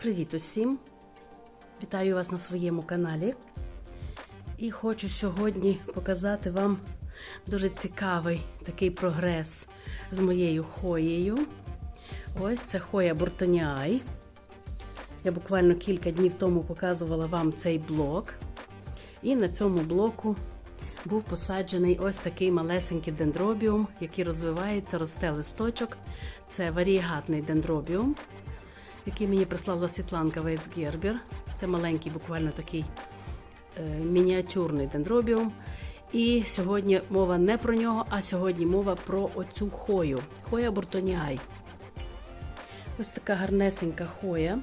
Привіт усім! Вітаю вас на своєму каналі. І хочу сьогодні показати вам дуже цікавий такий прогрес з моєю хоєю. Ось це хоя Буртоніай. Я буквально кілька днів тому показувала вам цей блок. І на цьому блоку був посаджений ось такий малесенький дендробіум, який розвивається, росте листочок. Це варієгатний дендробіум, який мені прислала Світланка Вейцгербер. Це маленький, буквально такий е, мініатюрний дендробіум. І сьогодні мова не про нього, а сьогодні мова про оцю хою. Хоя буртоніай. Ось така гарнесенька хоя.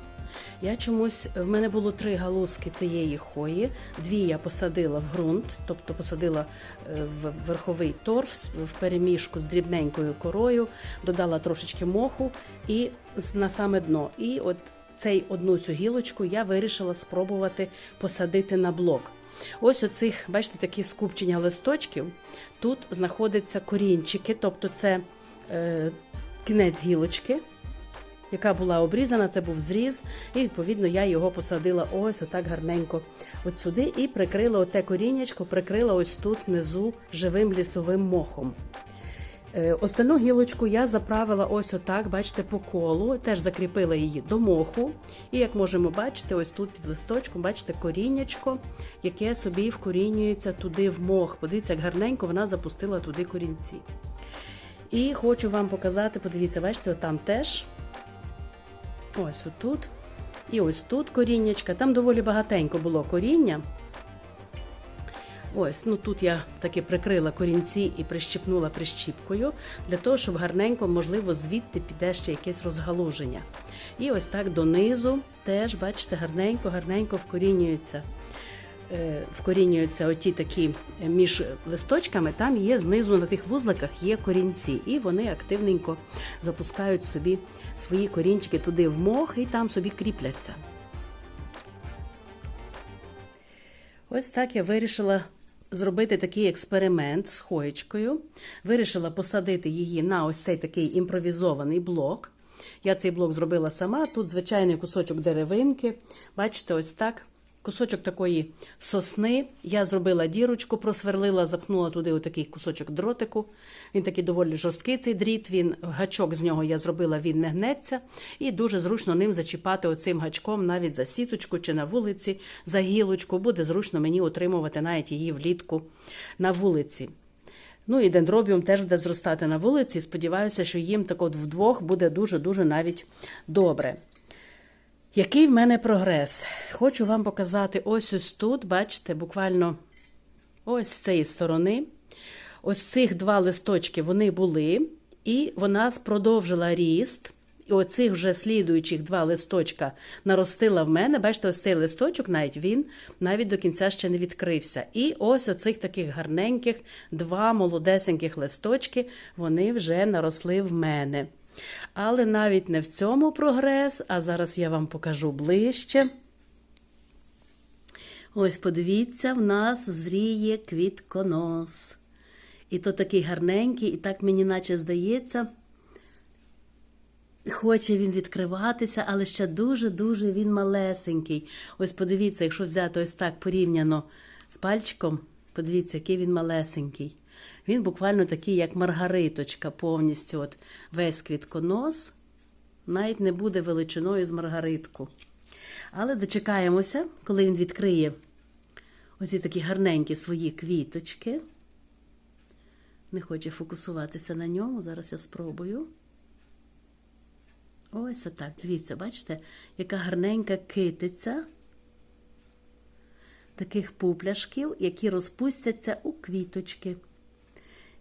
Я чомусь в мене було три галузки цієї хої. Дві я посадила в ґрунт, тобто посадила е, в верховий торф в переміжку з дрібненькою корою, додала трошечки моху і на саме дно. І от цей одну цю гілочку я вирішила спробувати посадити на блок. Ось оцих, бачите, такі скупчення листочків. Тут знаходяться корінчики, тобто це е, кінець гілочки яка була обрізана, це був зріз, і відповідно я його посадила ось отак гарненько от сюди і прикрила оте коріннячко, прикрила ось тут внизу живим лісовим мохом. Е, Остальну гілочку я заправила ось отак, бачите, по колу, теж закріпила її до моху. І як можемо бачити, ось тут під листочком, бачите, коріннячко, яке собі вкорінюється туди в мох. Подивіться, як гарненько вона запустила туди корінці. І хочу вам показати, подивіться, бачите, там теж Ось отут. І ось тут коріннячка. Там доволі багатенько було коріння. Ось, ну тут я таки прикрила корінці і прищіпнула прищіпкою, для того, щоб гарненько, можливо, звідти піде ще якесь розгалуження. І ось так донизу теж, бачите, гарненько, гарненько вкорінюється. Е, Вкорінюються оті такі е, між листочками, там є знизу на тих вузликах є корінці, і вони активненько запускають собі свої корінчики туди в мох і там собі кріпляться. Ось так я вирішила зробити такий експеримент з хоєчкою. Вирішила посадити її на ось цей такий імпровізований блок. Я цей блок зробила сама. Тут звичайний кусочок деревинки. Бачите, ось так. Кусочок такої сосни. Я зробила дірочку, просверлила, запхнула туди отакий кусочок дротику. Він такий доволі жорсткий цей дріт. Він гачок з нього я зробила, він не гнеться. І дуже зручно ним зачіпати оцим гачком навіть за сіточку чи на вулиці, за гілочку. Буде зручно мені утримувати навіть її влітку на вулиці. Ну і дендробіум теж буде зростати на вулиці. Сподіваюся, що їм так от вдвох буде дуже-дуже навіть добре. Який в мене прогрес? Хочу вам показати ось ось тут, бачите, буквально ось з цієї сторони. Ось цих два листочки вони були, і вона продовжила ріст. І оцих вже слідуючих два листочка наростила в мене. Бачите, ось цей листочок, навіть він навіть до кінця ще не відкрився. І ось оцих таких гарненьких два молодесеньких листочки, вони вже наросли в мене. Але навіть не в цьому прогрес, а зараз я вам покажу ближче. Ось подивіться, в нас зріє квітконос. І то такий гарненький, і так мені наче здається, хоче він відкриватися, але ще дуже-дуже він малесенький. Ось подивіться, якщо взяти ось так порівняно з пальчиком, подивіться, який він малесенький. Він буквально такий, як маргариточка, повністю от весь квітконос, навіть не буде величиною з маргаритку. Але дочекаємося, коли він відкриє оці такі гарненькі свої квіточки. Не хоче фокусуватися на ньому. Зараз я спробую. Ось отак. Дивіться, бачите, яка гарненька китиця таких пупляшків, які розпустяться у квіточки.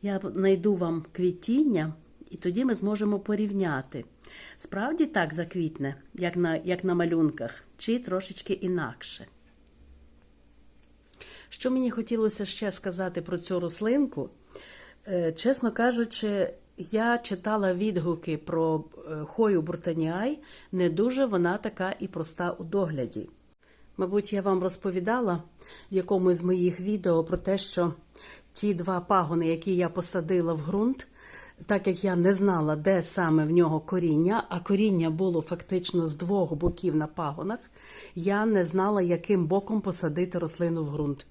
Я знайду вам квітіння, і тоді ми зможемо порівняти. Справді так заквітне, як на, як на малюнках, чи трошечки інакше. Що мені хотілося ще сказати про цю рослинку? Е, Чесно кажучи, я читала відгуки про е, хою буртаніай, не дуже вона така і проста у догляді. Мабуть, я вам розповідала в якомусь з моїх відео про те, що ті два пагони, які я посадила в ґрунт, так як я не знала, де саме в нього коріння, а коріння було фактично з двох боків на пагонах, я не знала, яким боком посадити рослину в ґрунт.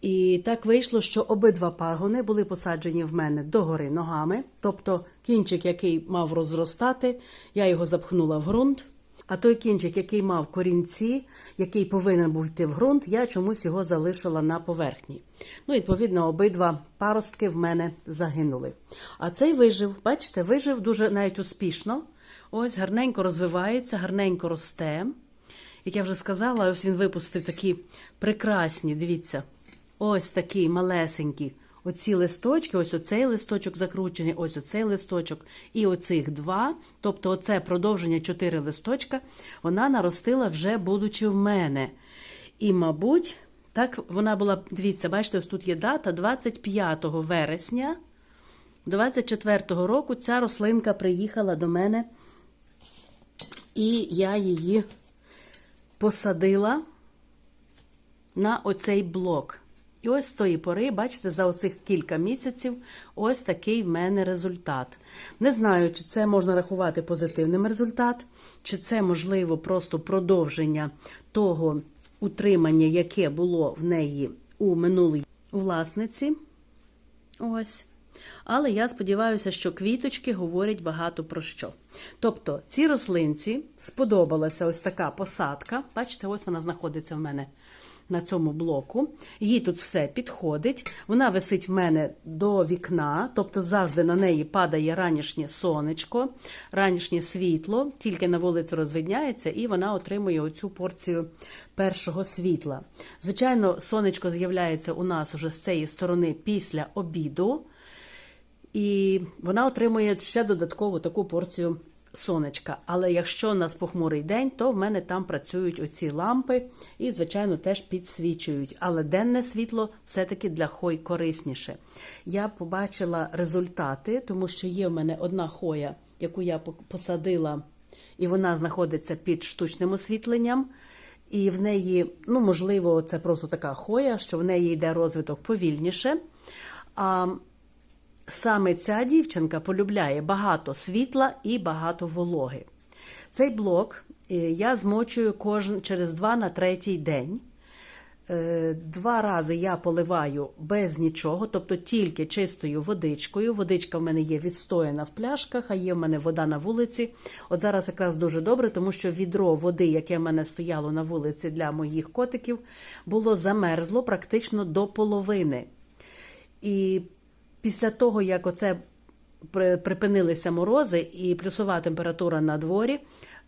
І так вийшло, що обидва пагони були посаджені в мене догори ногами, тобто кінчик, який мав розростати, я його запхнула в ґрунт. А той кінчик, який мав корінці, який повинен був йти в ґрунт, я чомусь його залишила на поверхні. Ну, відповідно, обидва паростки в мене загинули. А цей вижив, бачите, вижив дуже навіть успішно. Ось гарненько розвивається, гарненько росте. Як я вже сказала, ось він випустив такі прекрасні, дивіться, ось такі малесенькі. Оці листочки, ось оцей листочок закручений, ось оцей листочок і оцих два. Тобто, оце продовження чотири листочка, вона наростила вже будучи в мене. І, мабуть, так вона була, дивіться, бачите, ось тут є дата 25 вересня 24-го року ця рослинка приїхала до мене, і я її посадила на оцей блок. І ось з тої пори, бачите, за оцих кілька місяців ось такий в мене результат. Не знаю, чи це можна рахувати позитивним результат, чи це, можливо, просто продовження того утримання, яке було в неї у минулій власниці. Ось. Але я сподіваюся, що квіточки говорять багато про що. Тобто, цій рослинці сподобалася ось така посадка. Бачите, ось вона знаходиться в мене на цьому блоку. Їй тут все підходить. Вона висить в мене до вікна, тобто завжди на неї падає ранішнє сонечко, ранішнє світло, тільки на вулицю розвидняється, і вона отримує оцю порцію першого світла. Звичайно, сонечко з'являється у нас вже з цієї сторони після обіду. І вона отримує ще додаткову таку порцію сонечка. Але якщо у нас похмурий день, то в мене там працюють оці лампи і, звичайно, теж підсвічують. Але денне світло все-таки для хой корисніше. Я побачила результати, тому що є в мене одна хоя, яку я посадила, і вона знаходиться під штучним освітленням. І в неї, ну, можливо, це просто така хоя, що в неї йде розвиток повільніше. А Саме ця дівчинка полюбляє багато світла і багато вологи. Цей блок е, я змочую кожен через два на третій день. Е, два рази я поливаю без нічого, тобто тільки чистою водичкою. Водичка в мене є відстояна в пляшках, а є в мене вода на вулиці. От зараз якраз дуже добре, тому що відро води, яке в мене стояло на вулиці для моїх котиків, було замерзло практично до половини. І Після того, як оце припинилися морози і плюсова температура на дворі,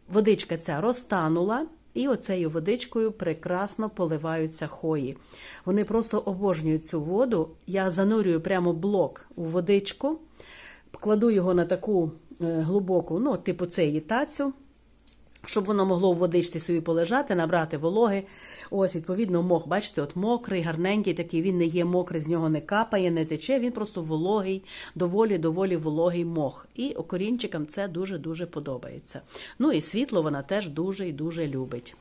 водичка ця розтанула, і оцею водичкою прекрасно поливаються хої. Вони просто обожнюють цю воду. Я занурюю прямо блок у водичку, кладу його на таку е, глибоку, ну, типу цієї тацю щоб воно могло в водичці собі полежати, набрати вологи. Ось, відповідно, мох, бачите, от мокрий, гарненький, такий він не є мокрий, з нього не капає, не тече, він просто вологий, доволі-доволі вологий мох. І окорінчикам це дуже-дуже подобається. Ну і світло вона теж дуже і дуже любить.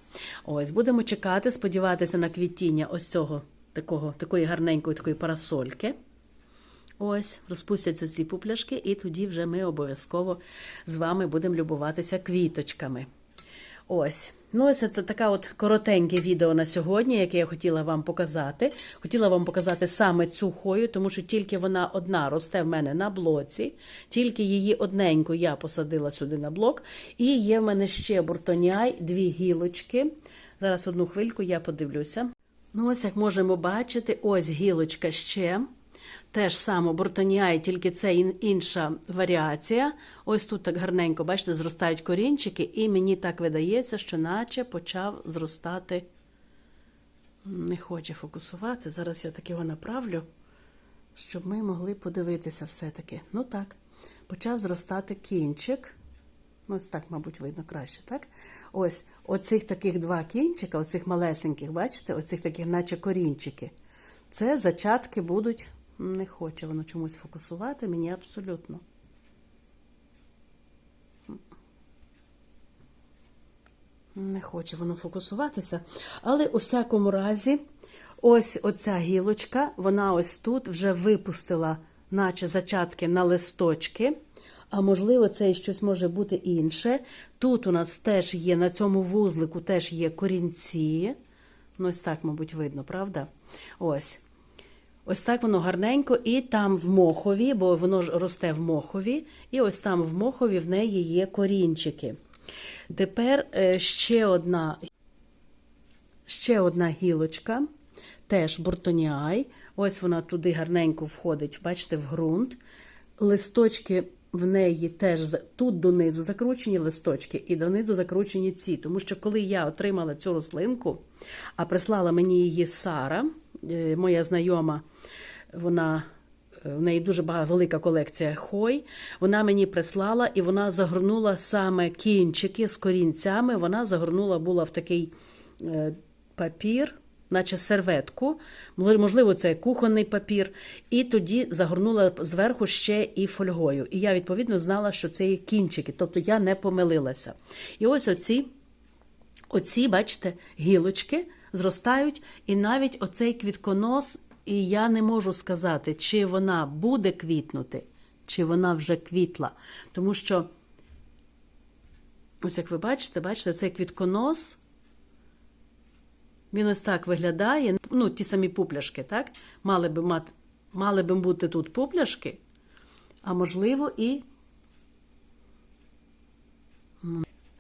Ось, будемо чекати, сподіватися на квітіння ось цього такого, такої гарненької такої парасольки. Ось, розпустяться ці пупляшки, і тоді вже ми обов'язково з вами будемо любуватися квіточками. Ось. Ну, це таке от коротеньке відео на сьогодні, яке я хотіла вам показати. Хотіла вам показати саме цю хою, тому що тільки вона одна росте в мене на блоці, тільки її одненьку я посадила сюди на блок. І є в мене ще буртоняй, дві гілочки. Зараз одну хвильку я подивлюся. Ну, ось як можемо бачити, ось гілочка ще. Теж саме бортоніай, тільки це інша варіація. Ось тут так гарненько, бачите, зростають корінчики, і мені так видається, що наче почав зростати. Не хоче фокусувати. Зараз я так його направлю, щоб ми могли подивитися все-таки. Ну так, почав зростати кінчик. Ну, ось так, мабуть, видно краще, так? Ось оцих таких два кінчика, оцих малесеньких, бачите, оцих таких, наче корінчики. Це зачатки будуть не хоче воно чомусь фокусувати мені абсолютно. Не хоче воно фокусуватися. Але у всякому разі, ось оця гілочка, вона ось тут вже випустила наче зачатки на листочки. А можливо, це і щось може бути інше. Тут у нас теж є, на цьому вузлику теж є корінці. Ну, ось так, мабуть, видно, правда? Ось. Ось так воно гарненько, і там в мохові, бо воно ж росте в мохові, і ось там в мохові в неї є корінчики. Тепер е, ще одна, ще одна гілочка, теж буртоніай. Ось вона туди гарненько входить, бачите, в ґрунт. Листочки в неї теж тут донизу закручені листочки, і донизу закручені ці. Тому що коли я отримала цю рослинку, а прислала мені її Сара, моя знайома, вона. е, В неї дуже багато велика колекція хой. Вона мені прислала і вона загорнула саме кінчики з корінцями. Вона загорнула була в такий е, папір, наче серветку. Можливо, це кухонний папір. І тоді загорнула зверху ще і фольгою. І я відповідно знала, що це є кінчики. Тобто я не помилилася. І ось оці Оці, бачите, гілочки зростають, і навіть оцей квітконос, і я не можу сказати, чи вона буде квітнути, чи вона вже квітла. Тому що, ось як ви бачите, бачите, цей квітконос, він ось так виглядає. Ну, ті самі пупляшки, так? Мали би, мати, мали би бути тут пупляшки, а можливо, і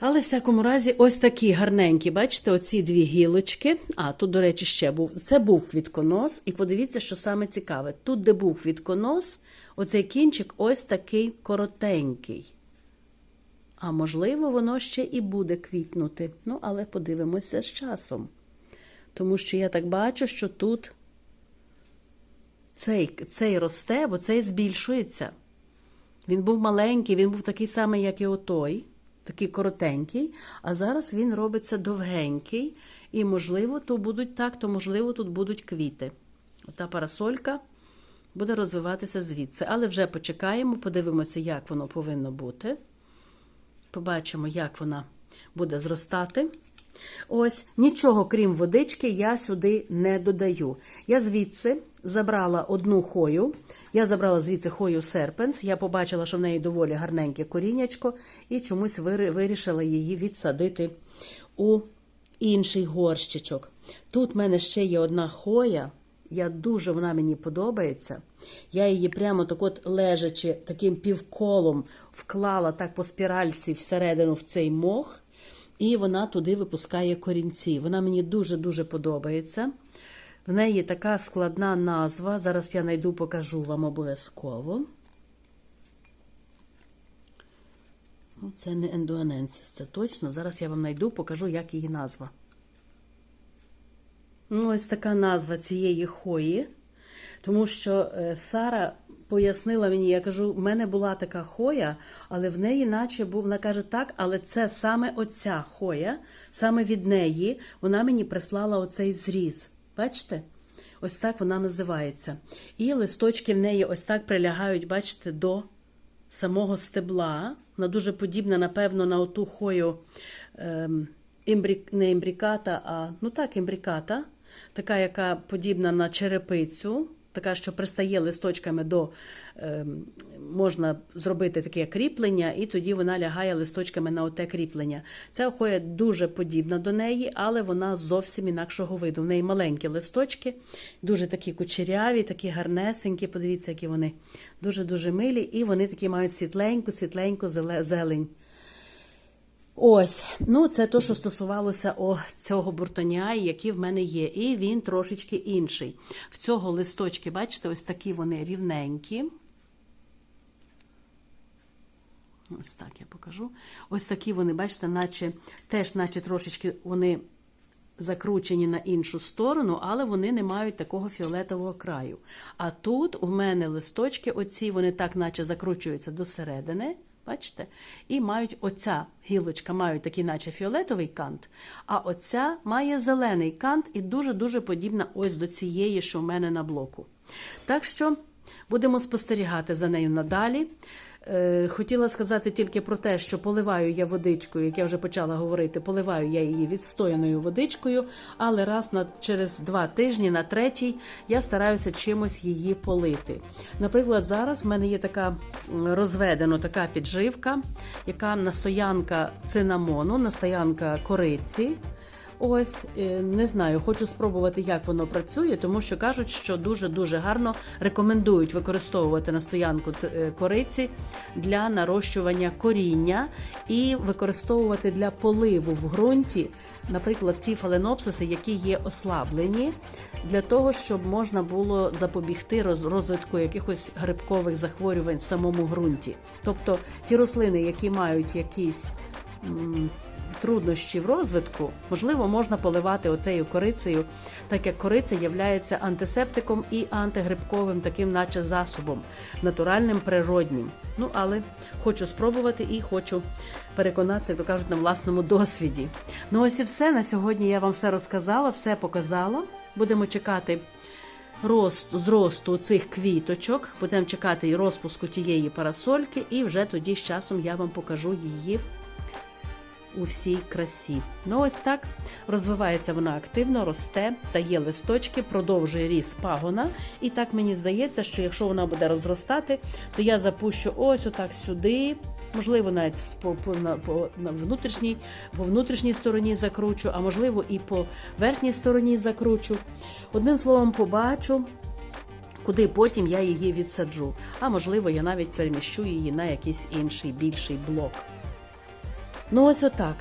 Але в всякому разі, ось такі гарненькі, бачите, оці дві гілочки. А, тут, до речі, ще був. Це був квітконос, і подивіться, що саме цікаве. Тут, де був квітконос, оцей кінчик ось такий коротенький. А можливо, воно ще і буде квітнути. Ну, але подивимося з часом. Тому що я так бачу, що тут цей, цей росте, бо цей збільшується. Він був маленький, він був такий самий, як і отой, такий коротенький, а зараз він робиться довгенький. І, можливо, то будуть так, то можливо, тут будуть квіти. Ота парасолька буде розвиватися звідси. Але вже почекаємо, подивимося, як воно повинно бути. Побачимо, як вона буде зростати. Ось нічого, крім водички, я сюди не додаю. Я звідси забрала одну хою. Я забрала звідси хою серпенс. Я побачила, що в неї доволі гарненьке коріннячко, і чомусь вирішила її відсадити у інший горщичок. Тут в мене ще є одна хоя. Я дуже вона мені подобається. Я її прямо так от лежачи таким півколом вклала так по спіральці всередину в цей мох, і вона туди випускає корінці. Вона мені дуже-дуже подобається. В неї така складна назва. Зараз я знайду, покажу вам обов'язково. Ну, Це не ендуаненсис, це точно. Зараз я вам знайду, покажу, як її назва. Ну, ось така назва цієї хої. Тому що е, Сара пояснила мені, я кажу, в мене була така хоя, але в неї, наче був, вона каже, так, але це саме оця хоя, саме від неї вона мені прислала оцей зріз. Бачите? Ось так вона називається. І листочки в неї ось так прилягають, бачите, до самого стебла. Вона дуже подібна, напевно, на оту хою ем, імбрі... не імбріката, а ну так, імбріката, така, яка подібна на черепицю, така, що пристає листочками до ем, можна зробити таке кріплення, і тоді вона лягає листочками на оте кріплення. Ця хоя дуже подібна до неї, але вона зовсім інакшого виду. В неї маленькі листочки, дуже такі кучеряві, такі гарнесенькі. Подивіться, які вони дуже-дуже милі, і вони такі мають світленьку, світленьку зеле- зелень. Ось, ну це то, що стосувалося о, цього буртоняї, який в мене є. І він трошечки інший. В цього листочки, бачите, ось такі вони рівненькі. Ось так я покажу. Ось такі вони, бачите, наче теж, наче трошечки вони закручені на іншу сторону, але вони не мають такого фіолетового краю. А тут у мене листочки, оці, вони так, наче закручуються до середини. Бачите? І мають оця гілочка мають такий, наче фіолетовий кант, а оця має зелений кант і дуже-дуже подібна ось до цієї, що в мене на блоку. Так що будемо спостерігати за нею надалі. Е, Хотіла сказати тільки про те, що поливаю я водичкою, як я вже почала говорити, поливаю я її відстояною водичкою, але раз на через два тижні, на третій, я стараюся чимось її полити. Наприклад, зараз в мене є така розведена така підживка, яка настоянка цинамону, настоянка кориці. Ось е, не знаю, хочу спробувати, як воно працює, тому що кажуть, що дуже дуже гарно рекомендують використовувати настоянку ц- е, кориці для нарощування коріння і використовувати для поливу в ґрунті, наприклад, ті фаленопсиси, які є ослаблені, для того, щоб можна було запобігти розвитку якихось грибкових захворювань в самому ґрунті. Тобто ті рослини, які мають якісь труднощі в розвитку, можливо, можна поливати оцею корицею, так як кориця є антисептиком і антигрибковим таким, наче засобом, натуральним, природнім. Ну, але хочу спробувати і хочу переконатися, як то кажуть, на власному досвіді. Ну, ось і все. На сьогодні я вам все розказала, все показала. Будемо чекати рост, зросту цих квіточок, будемо чекати і розпуску тієї парасольки, і вже тоді з часом я вам покажу її у всій красі. Ну ось так розвивається вона активно, росте, дає листочки, продовжує ріст пагона. І так мені здається, що якщо вона буде розростати, то я запущу ось отак сюди. Можливо, навіть по, по, по на внутрішній, по внутрішній стороні закручу, а можливо і по верхній стороні закручу. Одним словом, побачу, куди потім я її відсаджу. А можливо, я навіть переміщу її на якийсь інший більший блок. Ну, ось отак.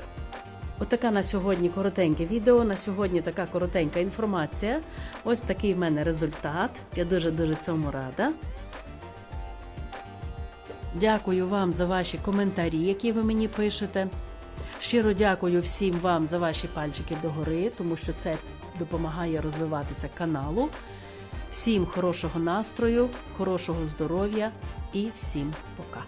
Отака на сьогодні коротеньке відео. На сьогодні така коротенька інформація. Ось такий в мене результат. Я дуже-дуже цьому рада. Дякую вам за ваші коментарі, які ви мені пишете. Щиро дякую всім вам за ваші пальчики догори, тому що це допомагає розвиватися каналу. Всім хорошого настрою, хорошого здоров'я і всім пока.